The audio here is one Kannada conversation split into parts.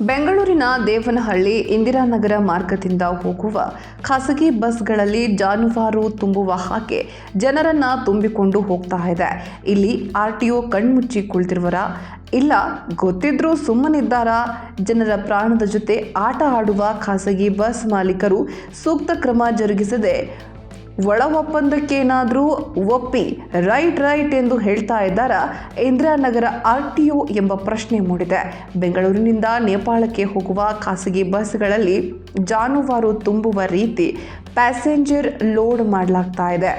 ಬೆಂಗಳೂರಿನ ದೇವನಹಳ್ಳಿ ಇಂದಿರಾನಗರ ಮಾರ್ಗದಿಂದ ಹೋಗುವ ಖಾಸಗಿ ಬಸ್ಗಳಲ್ಲಿ ಜಾನುವಾರು ತುಂಬುವ ಹಾಗೆ ಜನರನ್ನ ತುಂಬಿಕೊಂಡು ಹೋಗ್ತಾ ಇದೆ. ಇಲ್ಲಿ ಆರ್ ಟಿ ಒ ಕಣ್ಮುಚ್ಚಿ ಕುಳಿತಿರುವರ ಇಲ್ಲ, ಗೊತ್ತಿದ್ರೂ ಸುಮ್ಮನಿದ್ದಾರ? ಜನರ ಪ್ರಾಣದ ಜೊತೆ ಆಟ ಆಡುವ ಖಾಸಗಿ ಬಸ್ ಮಾಲೀಕರು ಸೂಕ್ತ ಕ್ರಮ ಜರುಗಿಸದೆ ಒಳ ಒಪ್ಪಂದಕ್ಕೇನಾದರೂ ಒಪ್ಪಿ ರೈಟ್ ರೈಟ್ ಎಂದು ಹೇಳ್ತಾ ಇದ್ದಾರಾ ಇಂದಿರಾನಗರ ಆರ್ ಟಿ ಒ ಎಂಬ ಪ್ರಶ್ನೆ ಮೂಡಿದೆ. ಬೆಂಗಳೂರಿನಿಂದ ನೇಪಾಳಕ್ಕೆ ಹೋಗುವ ಖಾಸಗಿ ಬಸ್ಗಳಲ್ಲಿ ಜಾನುವಾರು ತುಂಬುವ ರೀತಿ ಪ್ಯಾಸೆಂಜರ್ ಲೋಡ್ ಮಾಡಲಾಗ್ತಾ ಇದೆ.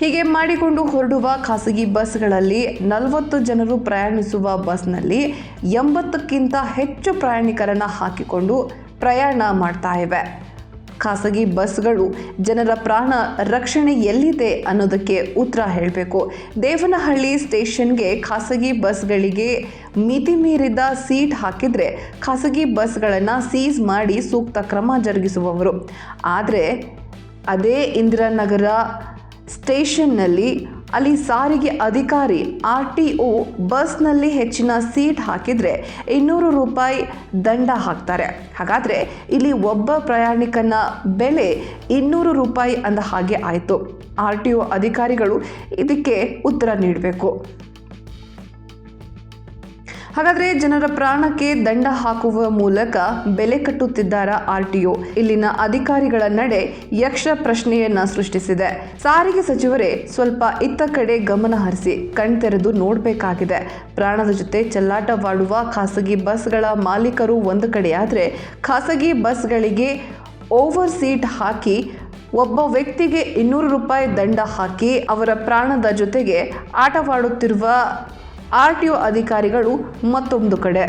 ಹೀಗೆ ಮಾಡಿಕೊಂಡು ಹೊರಡುವ ಖಾಸಗಿ ಬಸ್ಗಳಲ್ಲಿ ನಲವತ್ತು ಜನರು ಪ್ರಯಾಣಿಸುವ ಬಸ್ನಲ್ಲಿ ಎಂಬತ್ತಕ್ಕಿಂತ ಹೆಚ್ಚು ಪ್ರಯಾಣಿಕರನ್ನು ಹಾಕಿಕೊಂಡು ಪ್ರಯಾಣ ಮಾಡ್ತಾ ಇವೆ. ಖಾಸಗಿ ಬಸ್ಗಳು ಜನರ ಪ್ರಾಣ ರಕ್ಷಣೆ ಎಲ್ಲಿದೆ ಅನ್ನೋದಕ್ಕೆ ಉತ್ತರ ಹೇಳಬೇಕು. ದೇವನಹಳ್ಳಿ ಸ್ಟೇಷನ್ಗೆ ಖಾಸಗಿ ಬಸ್ಗಳಿಗೆ ಮಿತಿ ಮೀರಿದ ಸೀಟ್ ಹಾಕಿದರೆ ಖಾಸಗಿ ಬಸ್ಗಳನ್ನು ಸೀಸ್ ಮಾಡಿ ಸೂಕ್ತ ಕ್ರಮ ಜರುಗಿಸುವವರು. ಆದರೆ ಅದೇ ಇಂದಿರಾನಗರ ಸ್ಟೇಷನ್ನಲ್ಲಿ ಅಲ್ಲಿ ಸಾರಿಗೆ ಅಧಿಕಾರಿ ಆರ್ ಟಿ ಒ ಬಸ್ನಲ್ಲಿ ಹೆಚ್ಚಿನ ಸೀಟ್ ಹಾಕಿದರೆ ಇನ್ನೂರು ರೂಪಾಯಿ ದಂಡ ಹಾಕ್ತಾರೆ. ಹಾಗಾದರೆ ಇಲ್ಲಿ ಒಬ್ಬ ಪ್ರಯಾಣಿಕನ ಬೆಲೆ ಇನ್ನೂರು ರೂಪಾಯಿ ಅಂದ ಹಾಗೆ ಆಯಿತು. ಆರ್ ಟಿ ಒ ಅಧಿಕಾರಿಗಳು ಇದಕ್ಕೆ ಉತ್ತರ ನೀಡಬೇಕು. ಹಾಗಾದರೆ ಜನರ ಪ್ರಾಣಕ್ಕೆ ದಂಡ ಹಾಕುವ ಮೂಲಕ ಬೆಲೆ ಕಟ್ಟುತ್ತಿದ್ದಾರ ಆರ್ ಟಿ ಒ ಇಲ್ಲಿನ ಅಧಿಕಾರಿಗಳ ನಡೆ ಯಕ್ಷ ಪ್ರಶ್ನೆಯನ್ನ ಸೃಷ್ಟಿಸಿದೆ. ಸಾರಿಗೆ ಸಚಿವರೇ, ಸ್ವಲ್ಪ ಇತ್ತ ಕಡೆ ಗಮನ ಹರಿಸಿ ಕಣ್ತೆರೆದು ನೋಡಬೇಕಾಗಿದೆ. ಪ್ರಾಣದ ಜೊತೆ ಚೆಲ್ಲಾಟವಾಡುವ ಖಾಸಗಿ ಬಸ್ಗಳ ಮಾಲೀಕರು ಒಂದು ಕಡೆಯಾದರೆ, ಖಾಸಗಿ ಬಸ್ಗಳಿಗೆ ಓವರ್ ಸೀಟ್ ಹಾಕಿ, ಒಬ್ಬ ವ್ಯಕ್ತಿಗೆ ಇನ್ನೂರು ರೂಪಾಯಿ ದಂಡ ಹಾಕಿ ಅವರ ಪ್ರಾಣದ ಜೊತೆಗೆ ಆಟವಾಡುತ್ತಿರುವ ಆರ್ ಟಿ ಒ ಅಧಿಕಾರಿಗಳು ಮತ್ತೊಂದು ಕಡೆ